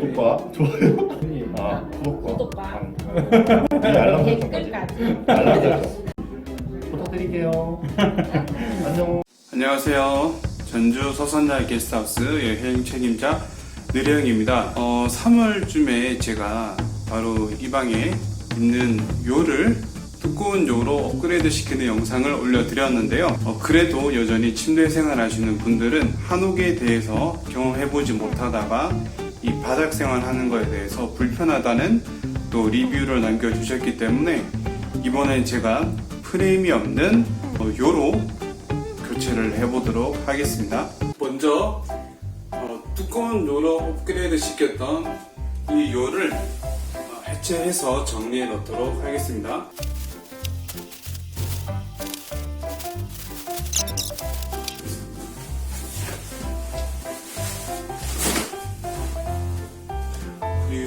구독과 좋아요. 아, 구독과 구독과 방. 이 알람 설정까지. 댓글까지. 알람 설정. 부탁드릴게요. 안녕. 안녕하세요. 전주 서선야 게스트하우스 여행 책임자 느령입니다. 어, 3월쯤에 제가 바로 이 방에 있는 요를 두꺼운 요로 업그레이드 시키는 영상을 올려드렸는데요. 어, 그래도 여전히 침대 생활하시는 분들은 한옥에 대해서 경험해보지 못하다가 이 바닥 생활하는 거에 대해서 불편하다는 또 리뷰를 남겨주셨기 때문에 이번엔 제가 프레임이 없는 어, 요로 교체를 해보도록 하겠습니다. 먼저 어, 두꺼운 요로 업그레이드 시켰던 이 요를 어, 해체해서 정리해 놓도록 하겠습니다.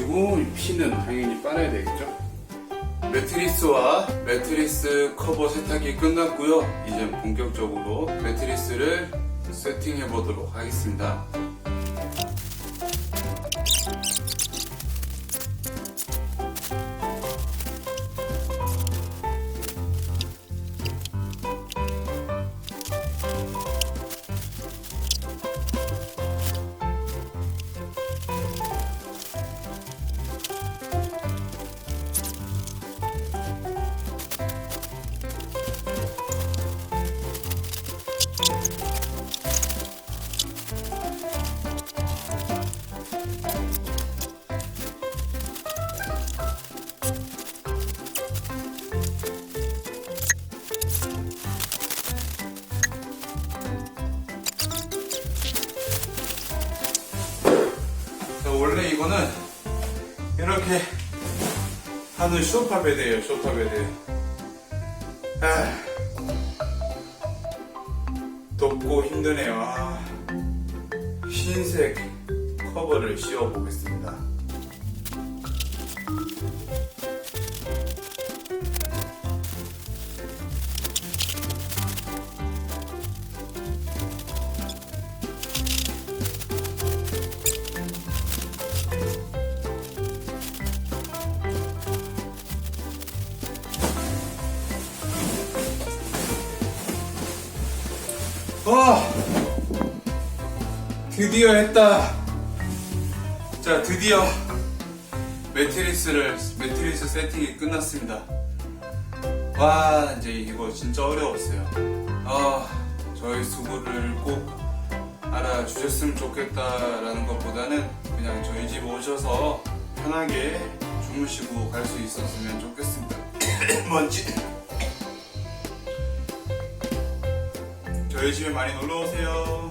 그리고 이 피는 당연히 빨아야 되겠죠? 매트리스와 매트리스 커버 세탁이 끝났고요. 이제 본격적으로 매트리스를 세팅해 보도록 하겠습니다. 이거는 이렇게 하는 소파 베드예요, 소파 베드. 아, 덥고 힘드네요. 아, 흰색 커버를 씌워 보겠습니다. 와 드디어 했다. 자 드디어 매트리스를 매트리스 세팅이 끝났습니다. 와 이제 이거 진짜 어려웠어요. 아 저희 수고를 꼭 알아주셨으면 좋겠다라는 것보다는 그냥 저희 집 오셔서 편하게 주무시고 갈 수 있었으면 좋겠습니다. 먼지 저희 집에 많이 놀러 오세요.